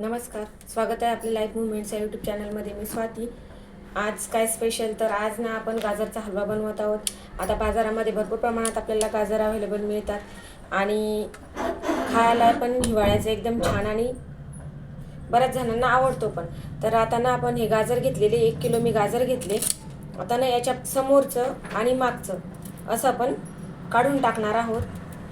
नमस्कार स्वागत आहे आपल्या लाईफ मुवमेंट्स या यूट्यूब चॅनलमध्ये मी स्वाती. आज काय स्पेशल तर आज ना आपण गाजरचा हलवा बनवत आहोत. आता बाजारामध्ये भरपूर प्रमाणात आपल्याला गाजर अवेलेबल मिळतात. आणि खायला पण हिवाळ्याचं एकदम छान आणि बऱ्याच जणांना आवडतो पण. तर आता ना आपण हे गाजर घेतलेले एक किलो मी गाजर घेतले. आता ना याच्या समोरचं आणि मागचं असं आपण काढून टाकणार आहोत.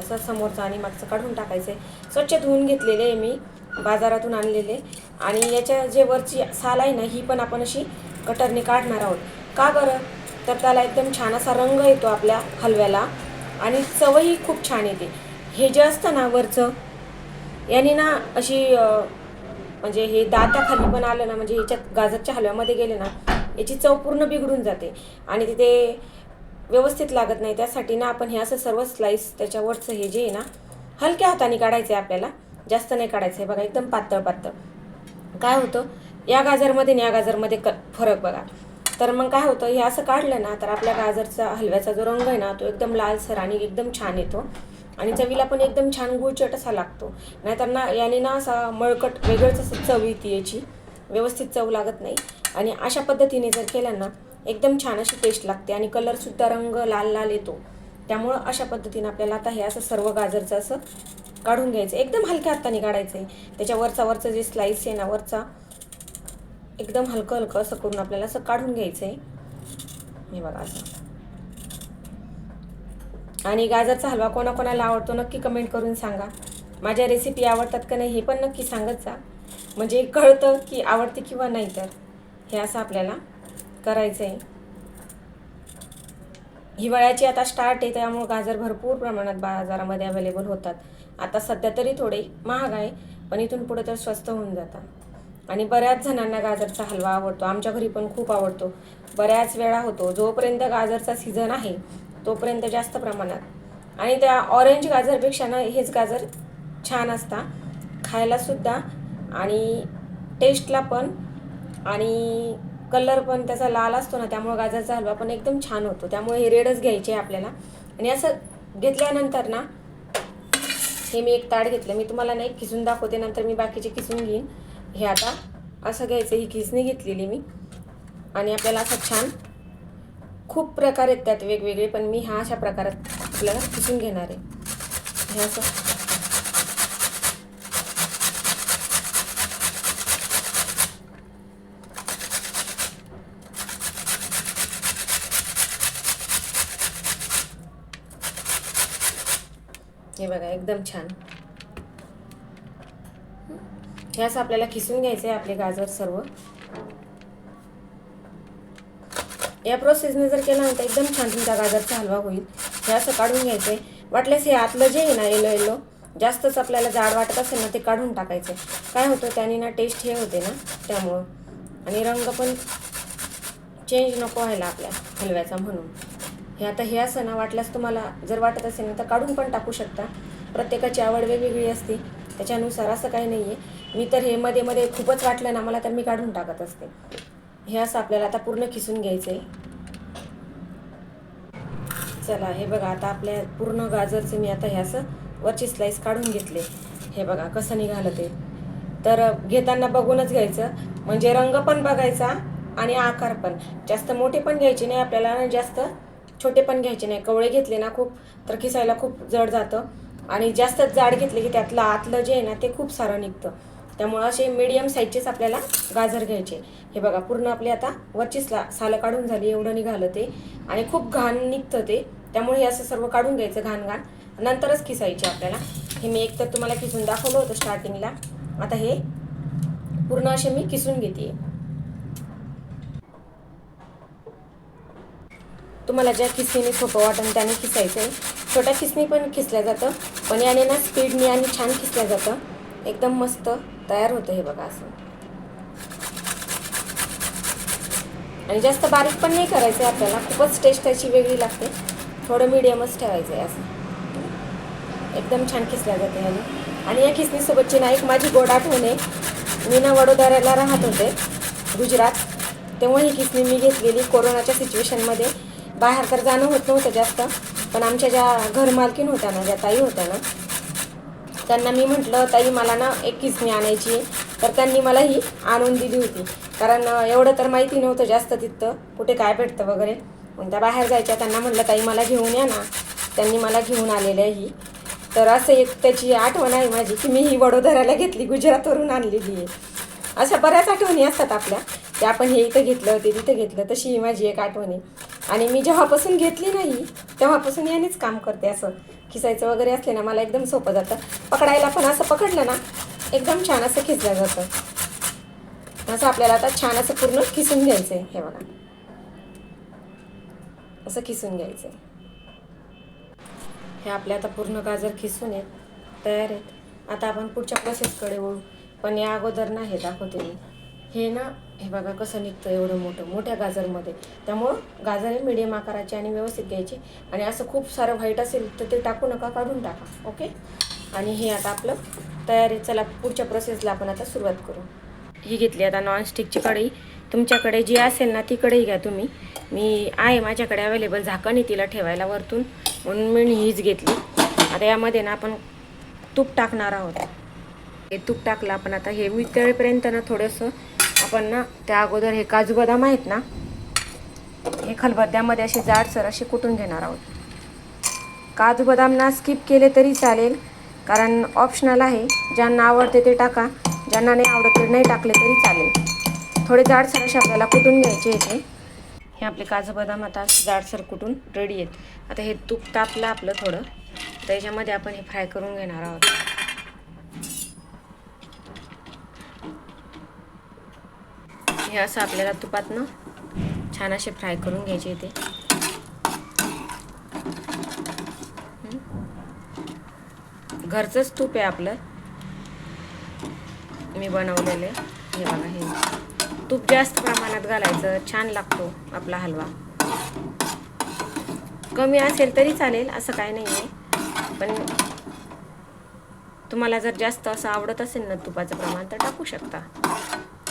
असं समोरचं आणि मागचं काढून टाकायचं आहे स्वच्छ धुवून घेतलेले आहे मी. बाजारातून आणलेले. आणि याच्या जे वरची साल आहे ना ही पण आपण अशी कटरने काढणार आहोत. का बरं? तर त्याला एकदम छान असा रंग येतो आपल्या हलव्याला. आणि चवही खूप छान येते. हे जे असतं ना वरचं याने ना अशी म्हणजे हे दाताखाली पण आलं ना म्हणजे ह्याच्यात गाजरच्या हलव्यामध्ये गेले ना याची चव पूर्ण बिघडून जाते. आणि तिथे व्यवस्थित लागत नाही. त्यासाठी ना आपण हे असं सर्व स्लाईस त्याच्यावरचं हे जे आहे ना हलक्या हाताने काढायचं आहे आपल्याला. जास्त नाही काढायचं. आहे बघा एकदम पातळ पातळ. काय होतं? या गाजरमध्ये आणि या गाजरमध्ये क फरक बघा. तर मग काय होतं? हे असं काढलं ना तर आपल्या गाजरचा हलव्याचा जो रंग आहे ना तो एकदम लालसर आणि एकदम छान येतो. आणि चवीला पण एकदम छान गुळचट असा लागतो. नाहीतर ना याने ना असा मळकट वेगळंच असं चव येते याची. व्यवस्थित चव लागत नाही. आणि अशा पद्धतीने जर केलं ना एकदम छान अशी टेस्ट लागते आणि कलरसुद्धा रंग लाल लाल येतो. त्यामुळं अशा पद्धतीने आपल्याला आता हे असं सर्व गाजरचं असं काढून घ्यायचं. एकदम हलक्या हाताने काढायचं. आहे त्याच्या वरचा वरचं जे स्लाईस आहे ना वरचा एकदम हलकं हलकं असं करून आपल्याला असं काढून घ्यायचं. आहे हे बघा असं. आणि गाजरचा हलवा कोणाकोणाला आवडतो नक्की कमेंट करून सांगा. माझ्या रेसिपी आवडतात का नाही हे पण नक्की सांगत जा. म्हणजे कळतं की आवडते किंवा नाही तर. हे असं आपल्याला करायचं आहे हिवाळ्याची आता स्टार्ट आहे त्यामुळे गाजर भरपूर प्रमाणात बाजारामध्ये अवेलेबल होतात. आता सध्या तरी थोडे महाग आहे पण इथून पुढे तर स्वस्त होऊन जातात. आणि बऱ्याच जणांना गाजरचा हलवा आवडतो आमच्या घरी पण खूप आवडतो. बऱ्याच वेळा होतो जोपर्यंत गाजरचा सीझन आहे तोपर्यंत जास्त प्रमाणात. आणि त्या ऑरेंज गाजरपेक्षा ना हेच गाजर छान असतात खायलासुद्धा. आणि टेस्टला पण. आणि कलर पण त्याचा लाल असतो ना त्यामुळे गाजरचा हलवा पण एकदम छान होतो. त्यामुळे हे रेडच घ्यायचे आहे आपल्याला. आणि असं घेतल्यानंतर ना हे मी एक ताट घेतलं. मी तुम्हाला नाही खिसून दाखवते नंतर मी बाकीचे खिसून घेईन. हे आता असं घ्यायचं ही खिसणी घेतलेली मी. आणि आपल्याला असं छान खूप प्रकार आहेत त्यात वेगवेगळे पण मी ह्या अशा प्रकारात आपल्याला खिसून घेणार आहे. हे असं हे बघा एकदम छान. हे असं आपल्याला खिसून घ्यायचं आहे आपले गाजर सर्व. या प्रोसेसने जर केला ना तर एकदम छान तुमचा गाजरचा हलवा होईल. हे असं काढून घ्यायचं आहे वाटल्यास हे आतलं जे आहे ना येलो येलो जास्तच आपल्याला जाड वाटत असेल ना ते काढून टाकायचं काय होतं त्याने ना टेस्ट हे होते ना त्यामुळं. आणि रंग पण चेंज नको व्हायला आपल्या हलव्याचा म्हणून. हे आता हे असं ना वाटल्यास तुम्हाला जर वाटत असेल ना तर काढून पण टाकू शकता. प्रत्येकाची आवड वेगवेगळी असते. त्याच्यानुसार असं काही नाही आहे मी तर हे मध्ये मध्ये खूपच वाटलं ना मला तर मी काढून टाकत असते. हे असं आपल्याला आता पूर्ण खिसून घ्यायचं आहे चला हे बघा आता आपल्या पूर्ण गाजरचे मी आता हे असं वरची स्लाईस काढून घेतले. हे बघा कसं निघालं ते. तर घेताना बघूनच घ्यायचं. म्हणजे रंग पण बघायचा आणि आकार पण. जास्त मोठे पण घ्यायचे नाही आपल्याला जास्त छोटे पण घ्यायचे नाही. कवळे घेतले ना खूप तर खिसायला खूप जड जातं. आणि जास्त जाड घेतले की त्यातलं आतलं जे आहे ना ते खूप सारं निघतं. त्यामुळं असे मिडियम साईजचेच आपल्याला गाजर घ्यायचे. हे बघा पूर्ण आपले आता वरचीच ला सालं काढून झाली एवढं निघालं ते. आणि खूप घाण निघतं ते. त्यामुळे हे असं सर्व काढून घ्यायचं घाण घाण. नंतरच खिसायचे आपल्याला. हे मी एक तर तुम्हाला खिसून दाखवलं होतं स्टार्टिंगला आता हे पूर्ण असे मी किसून घेते. तुम्हाला ज्या खिसणीने सोपं वाटेल त्याने खिसायचं आहे छोट्या खिसणी पण खिसल्या जातं. पण याने ना स्पीडने आणि छान खिसल्या जातं. एकदम मस्त तयार होतं हे बघा असं. आणि जास्त बारीक पण नाही करायचं आहे आपल्याला. खूपच टेस्ट त्याची वेगळी लागते. थोडं मिडियमच ठेवायचं आहे असं. एकदम छान खिसल्या जाते आणि आणि या खिसणीसोबतची ना एक माझी गोड आठवण आहे. मी ना वडोदऱ्याला राहत होते. गुजरात. तेव्हा ही खिसणी मी घेतलेली कोरोनाच्या सिच्युएशनमध्ये बाहेर तर जाणं होत नव्हतं जास्त पण आमच्या ज्या घरमालकीन होत्या ना ज्या ताई होत्या ना त्यांना मी म्हटलं ताई मला ना एक किसमी आणायची आहे. तर त्यांनी मला ही आणून दिली होती. कारण एवढं तर माहिती नव्हतं जास्त तिथं कुठे काय भेटतं वगैरे. पण त्या बाहेर जायच्या त्यांना म्हटलं ताई मला घेऊन या ना. त्यांनी मला घेऊन आलेलं आहे ही. तर असं एक त्याची आठवण आहे माझी की मी ही वडोदऱ्याला घेतली गुजरातवरून आणलेली आहे. अशा बऱ्याच आठवणी असतात आपल्या की आपण हे इथं घेतलं ते तिथं घेतलं तशी ही माझी एक आठवण आहे. आणि मी जेव्हापासून घेतली नाही तेव्हापासून यानेच काम करते असं. खिसायचं वगैरे असले ना मला एकदम सोपं जातं. पकडायला पण असं पकडलं ना एकदम छान असं खिसलं जातं. असं आपल्याला आता छान असं पूर्ण खिसून घ्यायचं आहे हे बघा. असं खिसून घ्यायचं आहे हे आपल्या आता पूर्ण गाजर खिसून आहेत तयार आहेत. आता आपण पुढच्या प्रोसेसकडे वळू. पण या अगोदर नाही दाखवते मी. हे ना हे बघा कसं निघतं एवढं मोठं मोठ्या गाजरमध्ये. त्यामुळं गाजर हे मिडियम आकाराची आणि व्यवस्थित घ्यायची. आणि असं खूप सारं व्हाईट असेल तर ते टाकू नका काढून टाका ओके? आणि हे आता आपलं तयारी चला पुढच्या प्रोसेसला आपण आता सुरुवात करू. ही घेतली आता नॉनस्टिकची कढई. तुमच्याकडे जी असेल ना ती कढई घ्या तुम्ही. मी आहे माझ्याकडे अवेलेबल झाकण आहे तिला ठेवायला वरतून. म्हणून मी हीच घेतली. आता यामध्ये ना आपण तूप टाकणार आहोत. हे तूप टाकलं आपण आता. हे वितळेपर्यंत ना थोडंसं आपण ना त्या अगोदर हे काजू बदाम आहेत ना हे खलबत्त्यामध्ये असे जाडसर असे कुटून घेणार आहोत. काजू बदाम ना स्किप केले तरी चालेल कारण ऑप्शनल आहे. ज्यांना आवडते ते टाका ज्यांना नाही आवडत ते नाही टाकले तरी चालेल. थोडे जाडसर असे आपल्याला कुटून घ्यायचे इथे. हे आपले काजू बदाम आता जाडसर कुटून रेडी आहेत. आता हे तूप तापलं आपलं थोडं. त्याच्यामध्ये आपण हे फ्राय करून घेणार आहोत. हे असं आपल्याला तुपातनं छान असे फ्राय करून घ्यायचे इथे. घरचंच तूप आहे आपलं. मी बनवलेलं हे बघा हे. तूप जास्त प्रमाणात घालायचं छान लागतो आपला हलवा. कमी असेल तरी चालेल असं काय नाही आहे पण तुम्हाला जर जास्त असं आवडत असेल ना तुपाचं प्रमाण तर टाकू शकता.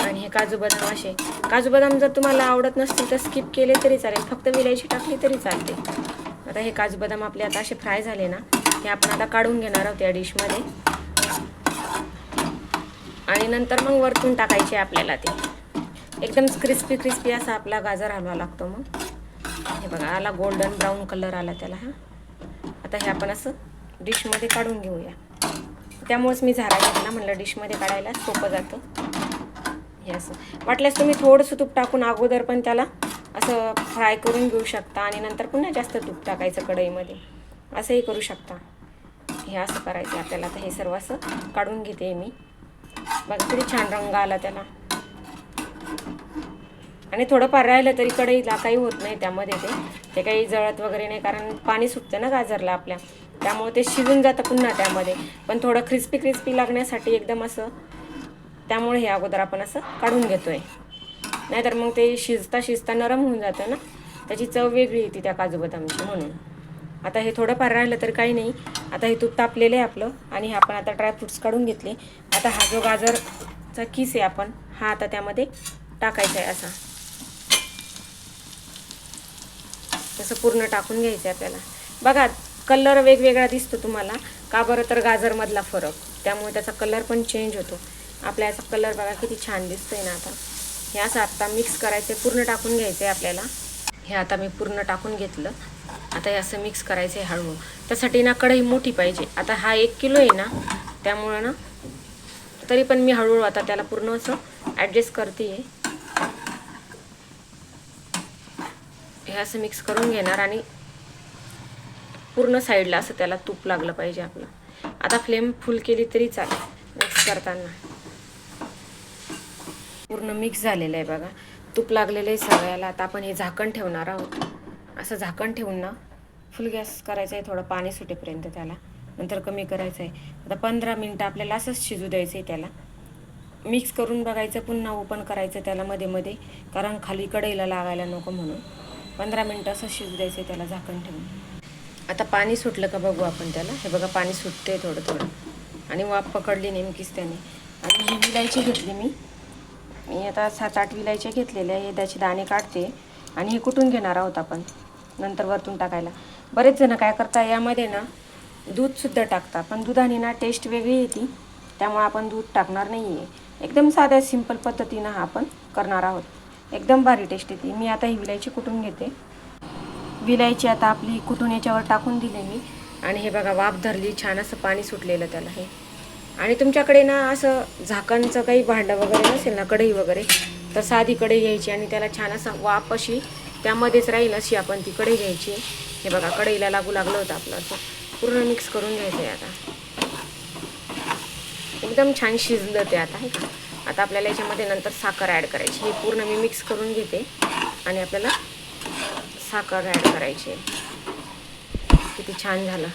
आणि हे काजू बदाम असे. काजू बदाम जर तुम्हाला आवडत नसतील तर स्किप केले तरी चालेल. फक्त विलायची टाकली तरी चालते. आता हे काजू बदाम आपले आता असे फ्राय झाले ना हे आपण आता काढून घेणार आहोत या डिशमध्ये आणि नंतर मग वरतून टाकायचे आपल्याला ते. एकदम क्रिस्पी क्रिस्पी असा आपला गाजर हलवा लागतो मग. हे बघा आला गोल्डन ब्राऊन कलर आला त्याला हा. आता हे आपण असं डिशमध्ये काढून घेऊया. त्यामुळेच मी झारा घेतला म्हणलं डिशमध्ये काढायला सोपं जातं. हे असं वाटल्यास तुम्ही थोडंसं तूप टाकून अगोदर पण त्याला असं फ्राय करून घेऊ शकता आणि नंतर पुन्हा जास्त तूप टाकायचं कढईमध्ये. असंही करू शकता. हे असं करायचं आपल्याला. आता हे सर्व असं काढून घेते मी. बघा किती छान रंग आला त्याला. आणि थोडंफार राहिलं तरी कढईला काही होत नाही त्यामध्ये ते. ते काही जळत वगैरे नाही कारण पाणी सुटतं ना गाजरला आपल्या. त्यामुळे ते शिजून जातं पुन्हा त्यामध्ये. पण थोडं क्रिस्पी क्रिस्पी लागण्यासाठी एकदम असं त्यामुळे हे अगोदर आपण असं काढून घेतोय. नाहीतर मग ते शिजता शिजता नरम होऊन जातं ना? त्याची चव वेगळी येते त्या काजू बदामची म्हणून. आता हे थोडंफार राहिलं तर काही नाही. आता हे तूप तापलेलं आहे आपलं आणि हे आपण आता ड्रायफ्रुट्स काढून घेतले. आता हा जो गाजरचा किस आहे आपण हा आता त्यामध्ये टाकायचा आहे असा. तसं पूर्ण टाकून घ्यायचं आहे आपल्याला. बघा कलर वेगवेगळा दिसतो तुम्हाला. का बरं तर गाजरमधला फरक. त्यामुळे त्याचा कलर पण चेंज होतो. आपल्या याचा कलर बघा किती छान दिसतोय ना आता. हे असं आत्ता मिक्स करायचं आहे पूर्ण टाकून घ्यायचं आहे आपल्याला. हे आता मी पूर्ण टाकून घेतलं. आता हे असं मिक्स करायचं आहे हळूहळू. त्यासाठी ना कढई मोठी पाहिजे. आता हा एक किलो आहे ना त्यामुळं ना तरी पण मी हळूहळू आता त्याला पूर्ण असं ॲडजस्ट करते आहे हे असं मिक्स करून घेणार आणि पूर्ण साईडला असं त्याला तूप लागलं पाहिजे आपलं. आता फ्लेम फुल केली तरी चालेल. मिक्स करताना. पूर्ण मिक्स झालेलं आहे बघा. तूप लागलेलं आहे सगळ्याला. आता आपण हे झाकण ठेवणार आहोत. असं झाकण ठेवून ना फुल गॅस करायचं आहे. थोडं पाणी सुटेपर्यंत त्याला. नंतर कमी करायचं आहे. आता पंधरा मिनटं आपल्याला असंच शिजू द्यायचं आहे त्याला. मिक्स करून बघायचं पुन्हा ओपन करायचं त्याला मध्ये मध्ये. कारण खाली कढईला लागायला नको म्हणून. पंधरा मिनटं असं शिजू द्यायचं आहे त्याला झाकण ठेवून. आता पाणी सुटलं का बघू आपण त्याला. हे बघा पाणी सुटते थोडं थोडं. आणि वाफ पकडली नेमकीच त्याने. आणि ही विलायची घेतली मी. मी आता सात आठ विलायच्या घेतलेल्या आहे त्याचे दाणे काढते आणि हे कुठून घेणार आहोत आपण? नंतर वरतून टाकायला. बरेच जण काय करता यामध्ये ना दूधसुद्धा टाकता पण दुधाने ना टेस्ट वेगळी येते त्यामुळे आपण दूध टाकणार नाही आहे एकदम साध्या सिंपल पद्धतीनं हा आपण करणार आहोत. एकदम भारी टेस्ट येते. मी आता ही विलायची कुटून घेते? विलायची आता आपली कुटून याच्यावर टाकून दिली मी. आणि हे बघा वाफ धरली छान असं पाणी सुटलेलं त्याला हे. आणि तुमच्याकडे ना असं झाकणचं काही भांडं वगैरे नसेल ना कढई वगैरे तर साधी कढई घ्यायची आणि त्याला छान असं वाफ अशी त्यामध्येच राहील अशी आपण ती कढई घ्यायची. हे बघा कढईला लागू लागलं होतं आपलं असं. पूर्ण मिक्स करून घ्यायचं आहे आता. एकदम छान शिजलं ते आता हे का? आता आपल्याला याच्यामध्ये नंतर साखर ॲड करायची. हे पूर्ण मी मिक्स करून घेते आणि आपल्याला साखर ॲड करायची. किती छान झालं.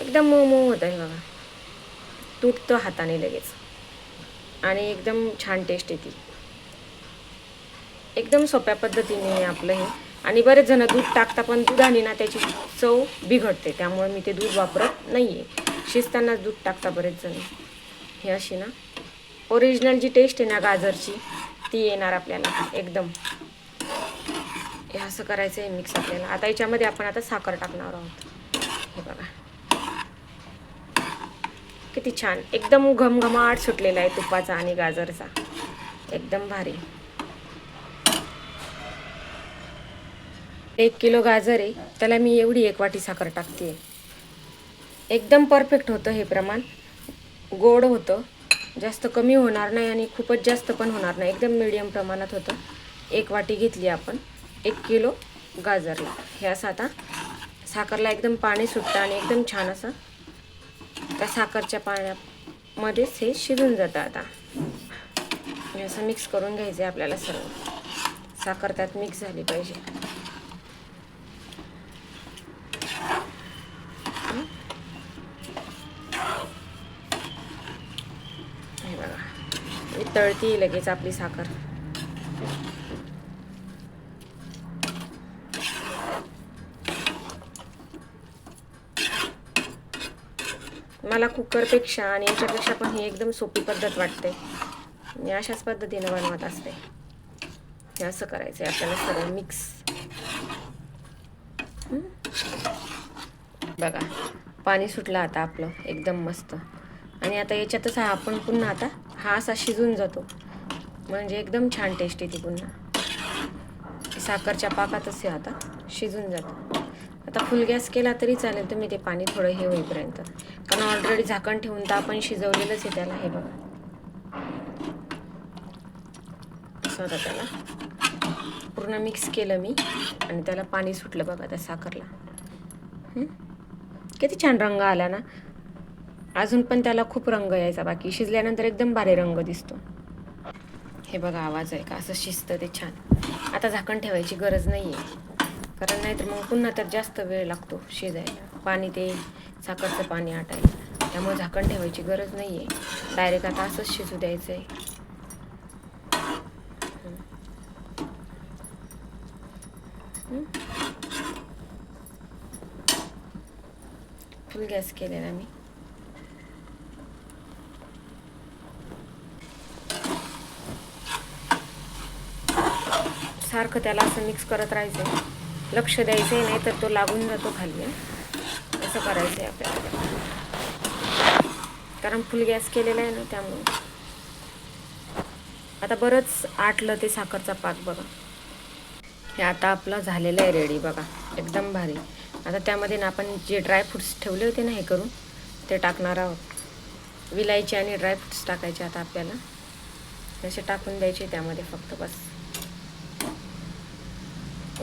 एकदम मऊ मऊ होतं आहे बघा. तुटतं हाताने लगेच. आणि एकदम छान टेस्ट येते. एकदम सोप्या पद्धतीने आपलं हे. आणि बरेच जण दूध टाकता पण दुधाने ना त्याची चव बिघडते. त्यामुळे मी ते दूध वापरत नाही आहे शिजतानाच दूध टाकता बरेच जण. हे अशी ना ओरिजिनल जी टेस्ट आहे ना गाजरची ती येणार आपल्याला एकदम. हे असं करायचं आहे मिक्स आपल्याला. आता याच्यामध्ये आपण आता साखर टाकणार आहोत. हे बघा. किती छान. एकदम घमघमाट सुटलेला आहे तुपाचा आणि गाजरचा. एकदम भारी. एक किलो गाजर आहे. त्याला मी एवढी एक वाटी साखर टाकते. एकदम परफेक्ट होतं हे प्रमाण. गोड होतं. जास्त कमी होणार नाही आणि खूपच जास्त पण होणार नाही. एकदम मिडियम प्रमाणात होतं. एक वाटी घेतली आपण. एक किलो गाजरला. हे असं आता साखरला एकदम पाणी सुटतं आणि एकदम छान असं त्या साखरच्या पाण्यामध्येच हे शिजून जातं आता. असं मिक्स करून घ्यायचं आहे आपल्याला सर्व. साखर त्यात मिक्स झाली पाहिजे. हे बघा. वितळती लगेच आपली साखर. मला कुकरपेक्षा आणि याच्यापेक्षा पण ही एकदम सोपी पद्धत वाटते. मी अशाच पद्धतीनं बनवत असते. हे असं करायचं आहे आपल्याला सगळं मिक्स बघा पाणी सुटलं आता आपलं एकदम मस्त. आणि आता याच्यातच हा आपण पुन्हा आता हा असा शिजून जातो. म्हणजे एकदम छान टेस्ट येते पुन्हा. साखरच्या पाकातच हे आता शिजून जातं. आता फुल गॅस केला तरी चालेल तुम्ही ते पाणी थोडं हे होईपर्यंत. कारण ऑलरेडी झाकण ठेवून तर आपण शिजवलेलंच आहे त्याला हे बघा. असं होतं त्याला पूर्ण मिक्स केलं मी आणि त्याला पाणी सुटलं बघा त्या साखरला. किती छान रंग आला ना. अजून पण त्याला खूप रंग यायचा बाकी. शिजल्यानंतर एकदम भारी रंग दिसतो. हे बघा आवाज आहे का? असं शिजतं ते छान. आता झाकण ठेवायची गरज नाही आहे कारण नाहीतर मग पुन्हा तर जास्त वेळ लागतो शिजायला. पाणी ते साखरचं पाणी आटायला. त्यामुळे झाकण ठेवायची गरज नाही आहे डायरेक्ट आता असंच शिजू द्यायचं आहे फुल गॅस केलेला मी. सारखं त्याला असं मिक्स करत राहायचं आहे लक्ष द्यायचं आहे नाही तर तो लागून जातो खाली असं करायचं आहे आपल्याला. कारण फुल गॅस केलेला आहे ना त्यामुळे. आता बरंच आटलं ते साखरचा पाक बघा. हे आता आपलं झालेलं आहे रेडी बघा. एकदम भारी. आता त्यामध्ये ना आपण जे ड्रायफ्रुट्स ठेवले होते ना हे करून ते टाकणार आहोत. विलायची आणि ड्रायफ्रुट्स टाकायचे आता आपल्याला. असे टाकून द्यायचे त्यामध्ये फक्त बस.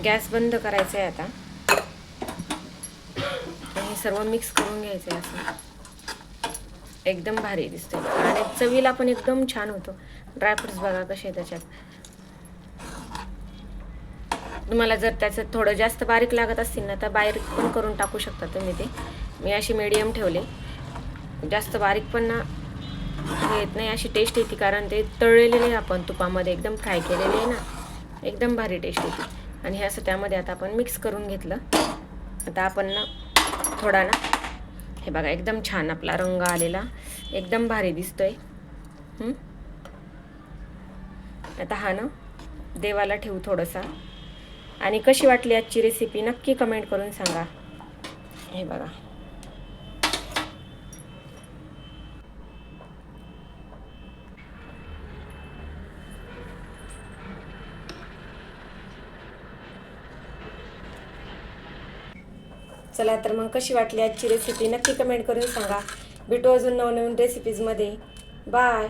गॅस बंद करायचा आहे आता. हे सर्व मिक्स करून घ्यायचं आहे असं. एकदम भारी दिसते आणि चवीला पण एकदम छान होतो. ड्रायफ्रुट्स बघा कसे त्याच्यात. तुम्हाला जर त्याचं थोडं जास्त बारीक लागत असतील ना तर बारीक पण करून टाकू शकता तुम्ही ते. मी अशी मीडियम ठेवले. जास्त बारीक पण ना येत नाही अशी टेस्ट येते कारण ते तळलेले आहे आपण तुपामध्ये. एकदम फ्राय केलेले आहे ना. एकदम भारी टेस्ट येते. आणि हे असं त्यामध्ये आता आपण मिक्स करून घेतलं. आता आपण ना थोडा ना? हे बघा एकदम छान आपला रंग आलेला. एकदम भारी दिसतोय. आता हा ना देवाला ठेवू थोडंसा. आणि कशी वाटली आजची रेसिपी नक्की कमेंट करून सांगा. हे बघा. चला तर मग कशी वाटली आजची रेसिपी नक्की कमेंट करून सांगा. भेटू अजून नवनवीन रेसिपीजमध्ये बाय